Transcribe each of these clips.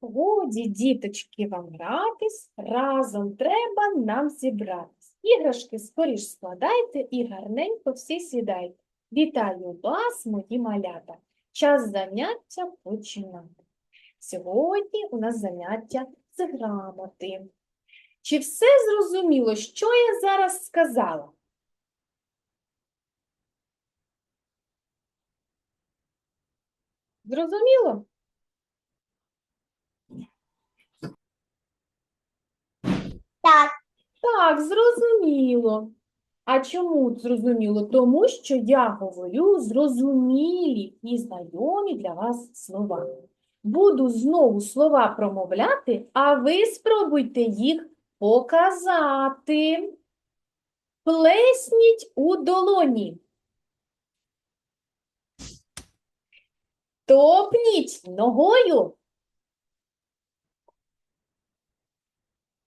Годі, діточки, вам гратись, разом треба нам зібратись. Іграшки скоріш складайте і гарненько всі сідайте. Вітаю вас, мої малята! Час заняття починати. Сьогодні у нас заняття з грамоти. Чи все зрозуміло, що я зараз сказала? Зрозуміло? Так, Так, зрозуміло. А чому зрозуміло? Тому що я говорю зрозумілі і знайомі для вас слова. Буду знову слова промовляти, а ви спробуйте їх показати. Плесніть у долоні. Топніть ногою.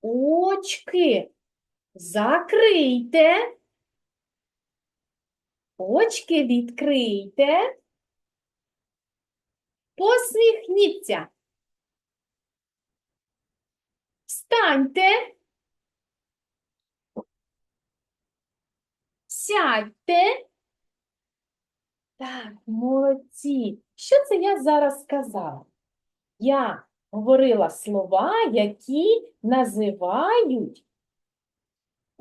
Очки закрийте. Очки відкрийте. Посміхніться. Встаньте. Сядьте. Так, молодці. Що це я зараз сказала? Я говорила слова, які називають,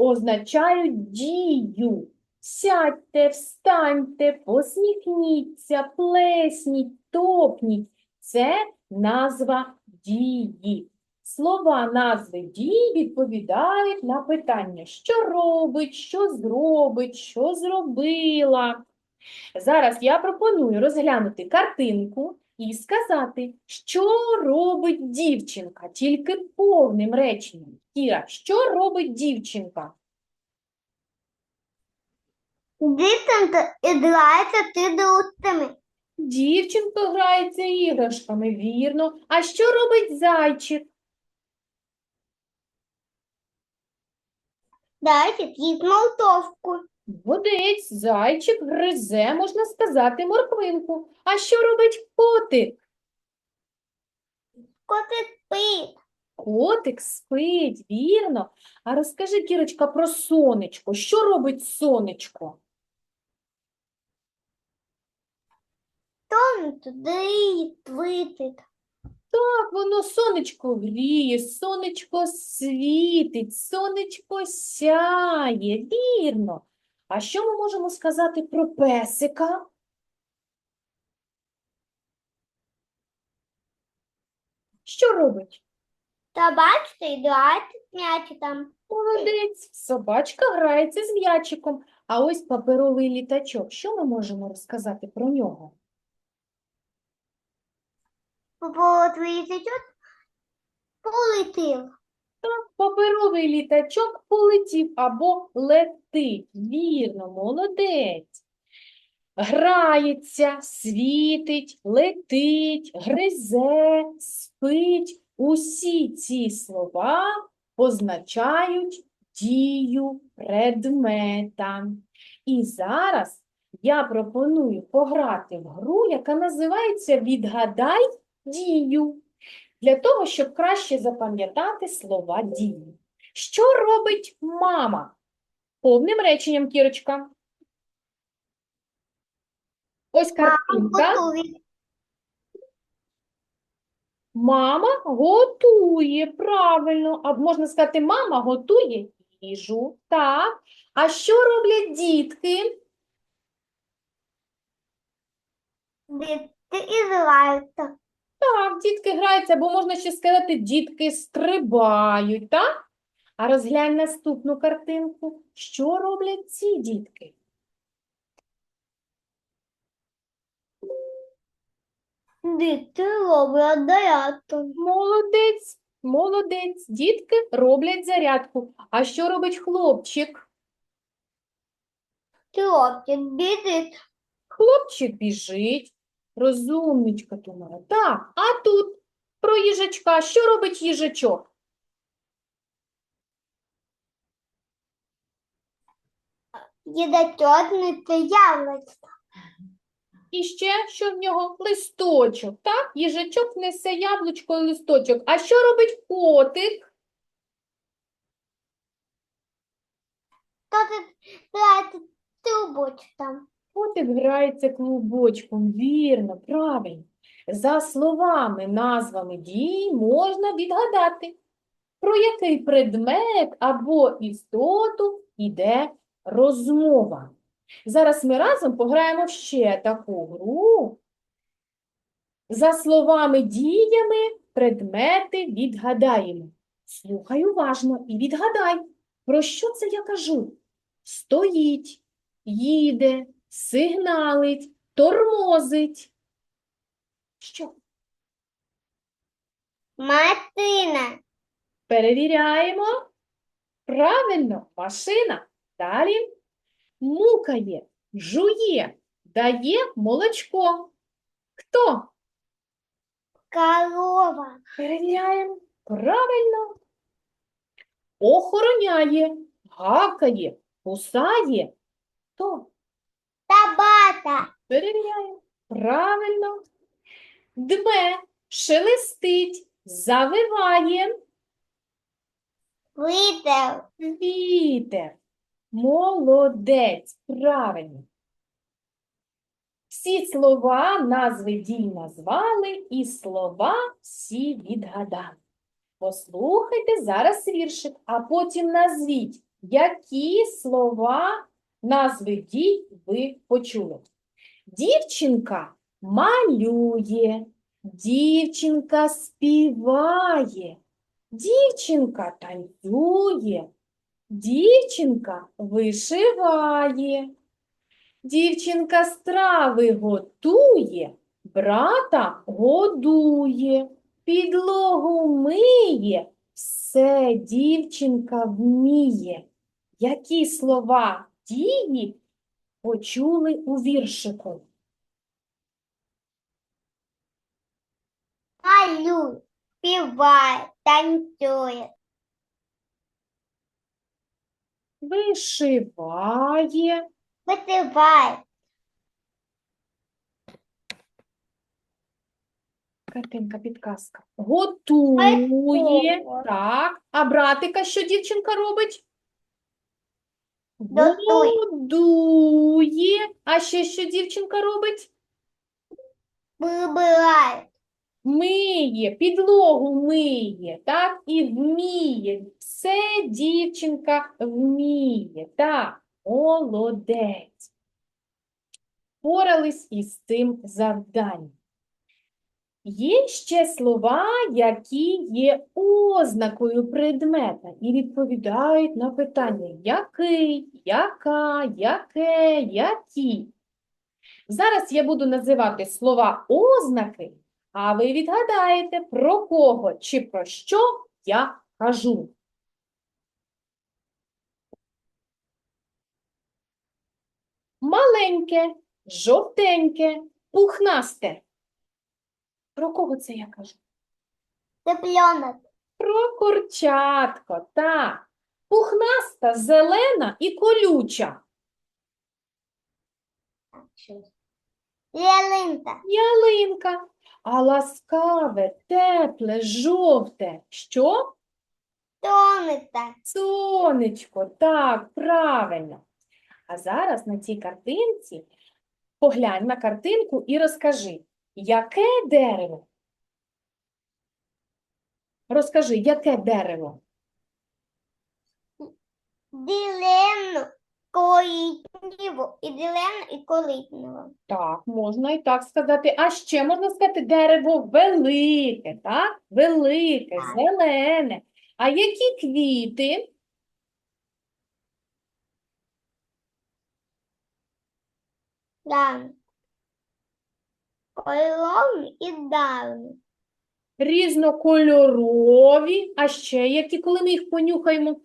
означають дію. Сядьте, встаньте, посміхніться, плесніть, топніть. Це назва дії. Слова назви дій відповідають на питання, що робить, що зробить, що зробила. Зараз я пропоную розглянути картинку і сказати, що робить дівчинка, тільки повним реченням. Кіра, що робить дівчинка? дівчинка грається тидутками. Дівчинка грається іграшками, вірно. А що робить зайчик? Дайте їсть молотовку. Молодець, зайчик гризе, можна сказати, морквинку. А що робить котик? Котик спить. Котик спить, вірно. А розкажи, Кірочка, про сонечко. Що робить сонечко? Тон туди твитить. Так, воно сонечко гріє, сонечко світить, сонечко сяє, вірно. А що ми можемо сказати про песика? Що робить? Та бачите, грається м'ячиком. Молодець, собачка грається з м'ячиком. А ось паперовий літачок. Що ми можемо розказати про нього? Твоїй сечот полетів. Паперовий літачок полетів або летить. Вірно, молодець. Грається, світить, летить, гризе, спить. Усі ці слова позначають дію предмета. І зараз я пропоную пограти в гру, яка називається Відгадай дію для того, щоб краще запам'ятати слова дії. Що робить мама? Повним реченням, Кірочка. Ось картинка. Мама готує, правильно. А можна сказати, мама готує їжу. Так. А що роблять дітки? Дітки і граються. Так, дітки граються, або можна ще сказати, дітки стрибають, так? А розглянь наступну картинку. Що роблять ці дітки? Діти роблять зарядку. Молодець, молодець. Дітки роблять зарядку. А що робить хлопчик? Хлопчик біжить. Хлопчик біжить. Розумничка думає. Так, а тут про їжачка. Що робить їжачок? Їде чорний та яблучко. І ще що в нього? Листочок, так? Їжачок несе яблучко і листочок. А що робить котик? Кто-то играет трубочком. Котик грається клубочком, вірно, правильно. За словами, назвами дій можна відгадати, про який предмет або істоту йде розмова. Зараз ми разом пограємо в ще таку гру. За словами, діями предмети відгадаємо. Слухай уважно і відгадай, про що це я кажу? Стоїть, їде, сигналить, тормозить. Що? Машина. Перевіряємо. Правильно, машина. Далі мукає, жує, дає молочко. Хто? Корова. Перевіряємо. Правильно. Охороняє, гавкає, кусає. Хто? Табата. Перевіряємо. Правильно. Дме, шелестить, завиває. Вітер. Вітер. Молодець. Правильно. Всі слова, назви дій назвали, і слова всі відгадали. Послухайте зараз віршик, а потім назвіть, які слова, назви дій ви почули. Дівчинка малює, дівчинка співає, дівчинка танцює, дівчинка вишиває, дівчинка страви готує, брата годує, підлогу миє, все дівчинка вміє. Які слова дії почули у віршику? Малюй. Співає. Танцює. Вишиває, Висиває. картинка, підказка. Готує, Готує. так. А братика що дівчинка робить? Готує. Годує. А ще що дівчинка робить? Прибирає. Миє, підлогу миє, так? І вміє. Все дівчинка вміє. Так, молодець. Порались із цим завданням. Є ще слова, які є ознакою предмета і відповідають на питання який, яка, яке, які. Зараз я буду називати слова ознаки, а ви відгадаєте, про кого чи про що я кажу. Маленьке, жовтеньке, пухнасте. Про кого це я кажу? Цыпленок. Про курчатко, так. Пухнаста, зелена і колюча. Ялинка. Ялинка. А ласкаве, тепле, жовте. Що? Сонце. Сонечко, так, правильно. А зараз на цій картинці поглянь на картинку і розкажи, яке дерево? Розкажи, яке дерево? Ділено. Колітнього. І ділено, і колітнього. Так, можна і так сказати. А ще можна сказати дерево велике, так? Велике, Так. зелене. А які квіти? Да. Кольоровий і давний. Різнокольорові, а ще які, коли ми їх понюхаємо?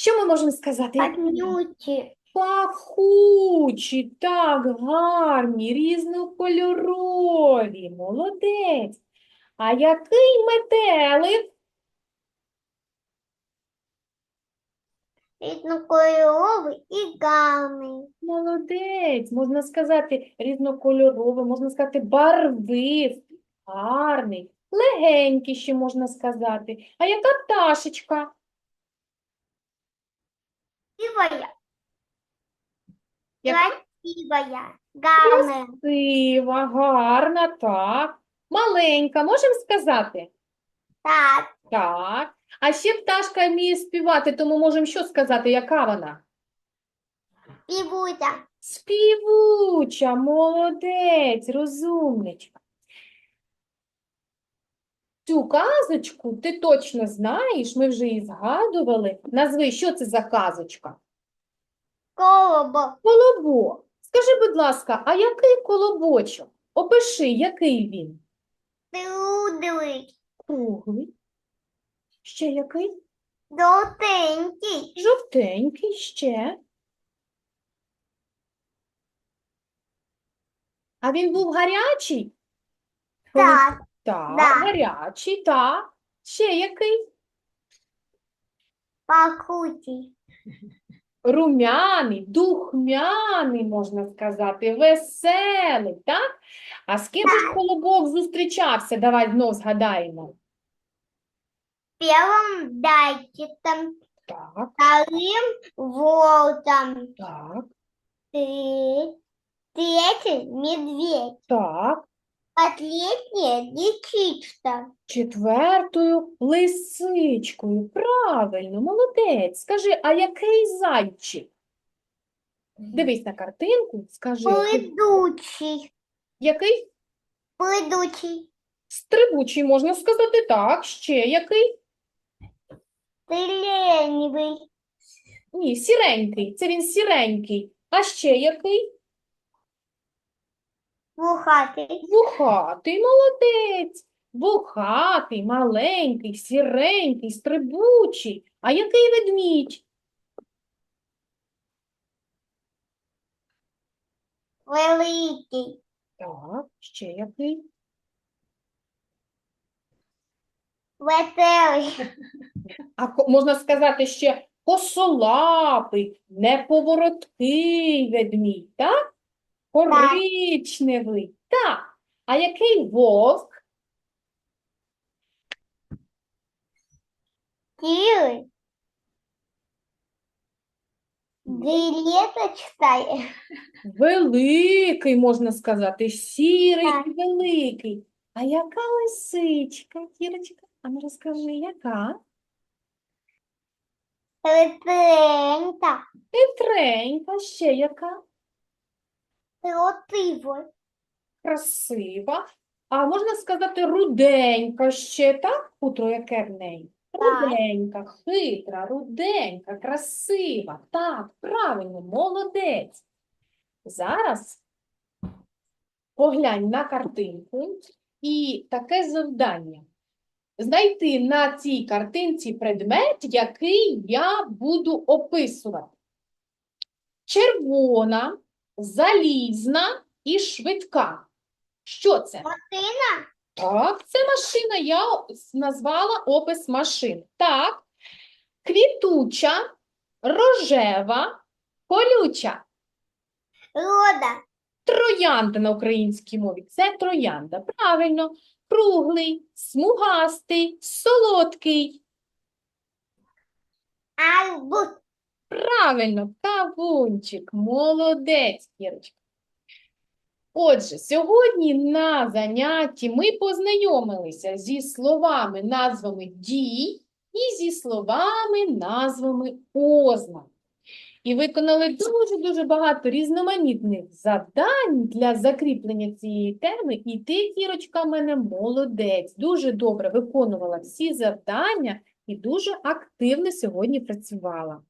Що ми можемо сказати? Пахнючі. Пахучі, так, гарні, різнокольорові, молодець. А який метелик? різнокольоровий і гарний. Молодець, можна сказати різнокольоровий, можна сказати барвистий, гарний, легенький ще можна сказати. А яка пташечка? Красивая, Яка красивая, гарна, красива, гарна, так. Маленька, можемо сказати? так, Так. А ще пташка вміє співати, тому можемо що сказати, яка вона? півуся, Співуча, молодець, розумничка. Цю казочку ти точно знаєш, ми вже її згадували. Назви, що це за казочка? колобок, Колобок. Скажи, будь ласка, а який колобочок? Опиши, який він? трудовий, Круглий. Ще який? жовтенький, Жовтенький, ще. А він був гарячий? Так, Так, Да. гарячий, так. Ще який? пахучий, Румяний, духмяний, можна сказати, веселий, так? А з ким ж колобок зустрічався? Давай знов згадаємо. первым зайчиком, Так, вторым волком, так, тре- третий медведь, так. Последняя лисичка, Четвертою лисичкою. Правильно, молодець. Скажи, а який зайчик? Дивись на картинку, скажи, плидучий, який плидучий, стрибучий, можна сказати так. Ще який? ленивый, Ні, сіренький. Це він сіренький. А ще який? Вухатый, Вухатий, молодець. Вухатий, маленький, сіренький, стрибучий. А який ведмідь? великий, Так, ще який? веселий, А ко- можна сказати ще косолапий, неповороткий ведмідь, так? Коричневий. Так. А який вовк? силы, Дилета читає. Великий, можна сказати, сірий Так. і великий. А яка лисичка, Кірочка? А ну розкажи, яка? Литренька, Хитренька, ще яка? Кротиво, Красива. А можна сказати, руденька ще, так? Хутро яке в неї? Руденька, хитра, руденька, красива. Так, правильно, молодець. Зараз поглянь на картинку і таке завдання. Знайти на цій картинці предмет, який я буду описувати. Червона, залізна і швидка. Що це? Машина, Так, це машина. Я назвала опис машин. Так. Квітуча, рожева, колюча. рода, Троянда на українській мові. Це троянда. Правильно. Круглий, смугастий, солодкий. арбуз, Правильно, кавунчик. Молодець, Кірочка. Отже, сьогодні на занятті ми познайомилися зі словами, назвами дій і зі словами, назвами ознак. І виконали дуже-дуже багато різноманітних завдань для закріплення цієї теми. І ти, Кірочка, мене молодець. Дуже добре виконувала всі завдання і дуже активно сьогодні працювала.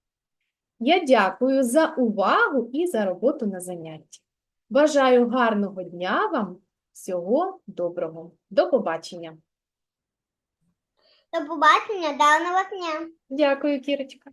Я дякую за увагу і за роботу на занятті. Бажаю гарного дня вам, всього доброго. До побачення. до побачення, гарного дня. Дякую, Кірочка.